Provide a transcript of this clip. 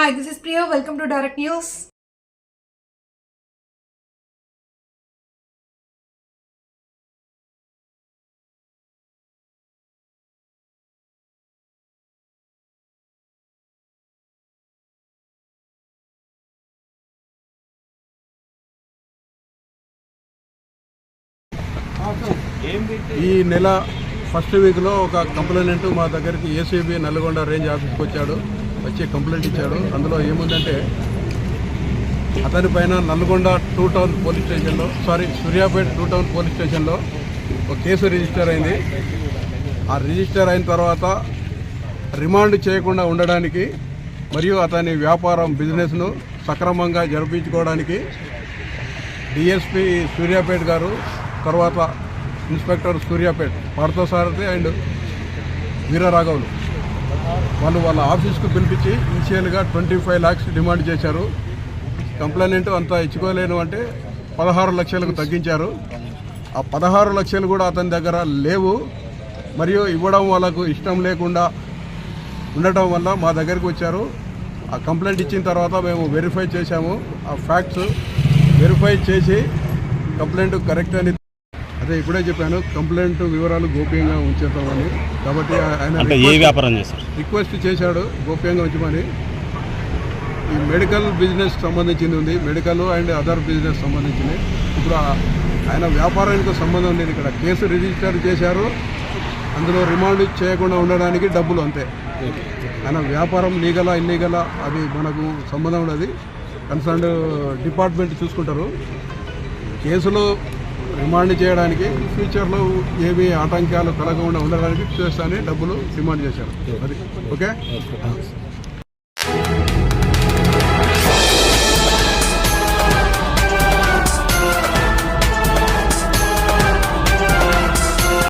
Hi this is Priyo welcome to direct news ఈ నెల first వీక్లో ఒక కంప్లైంట్ మా దగ్గరికి ఏసీబీ నల్గొండ రేంజ్ ఆఫీస్కి వచ్చాడు. వచ్చి కంప్లైంట్ ఇచ్చాడు. అందులో ఏముందంటే అతని పైన నల్గొండ టూ టౌన్ పోలీస్ స్టేషన్లో sorry Suryapet two town police స్టేషన్లో ఒక కేసు రిజిస్టర్ అయింది. ఆ రిజిస్టర్ అయిన తర్వాత రిమాండ్ చేయకుండా ఉండడానికి మరియు అతని వ్యాపారం బిజినెస్ను సక్రమంగా జరిపించుకోవడానికి డిఎస్పి సూర్యాపేట్ గారు తర్వాత ఇన్స్పెక్టర్ సూర్యాపేట్ పార్థసారథి అండ్ వీరరాఘవులు వాళ్ళు వాళ్ళ ఆఫీస్కు పిలిపించి ఇనిషియల్గా ట్వంటీ ఫైవ్ ల్యాక్స్ డిమాండ్ చేశారు. కంప్లైంట్ అంతా ఇచ్చుకోలేను అంటే పదహారు లక్షలకు తగ్గించారు. ఆ పదహారు లక్షలు కూడా అతని దగ్గర లేవు. మరియు ఇవ్వడం వాళ్ళకు ఇష్టం లేకుండా ఉండటం వల్ల మా దగ్గరికి వచ్చారు. ఆ కంప్లైంట్ ఇచ్చిన తర్వాత మేము వెరిఫై చేశాము. ఆ ఫ్యాక్ట్స్ వెరిఫై చేసి కంప్లైంట్ కరెక్ట్ అని అదే ఇప్పుడే చెప్పాను కంప్లైంట్ వివరాలు గోప్యంగా ఉంచేతామని కాబట్టి ఆయన అంటే ఏ రిక్వెస్ట్- వ్యాపారం చేస్తారు రిక్వెస్ట్ చేశాడు గోప్యంగా ఉంచమని. ఈ మెడికల్ బిజినెస్ సంబంధించింది ఉంది మెడికల్ అండ్ అదర్ బిజినెస్ సంబంధించింది. ఇప్పుడు ఆయన వ్యాపారానికి సంబంధం లేదు ఇక్కడ. కేసు రిజిస్టర్ చేశారు అందులో రిమాండ్ చేయకుండా ఉండడానికి డబ్బులు అంతే. ఆయన వ్యాపారం లీగలా ఇల్లీగలా అది మనకు సంబంధం ఉన్నది కన్సర్న్ డిపార్ట్మెంట్ చూసుకుంటారు. కేసులో రిమాండ్ చేయడానికి ఫ్యూచర్లో ఏమి ఆటంకాలు కలగకుండా ఉండడానికి చేస్తానని డబ్బులు డిమాండ్ చేశారు. అది. ఓకే.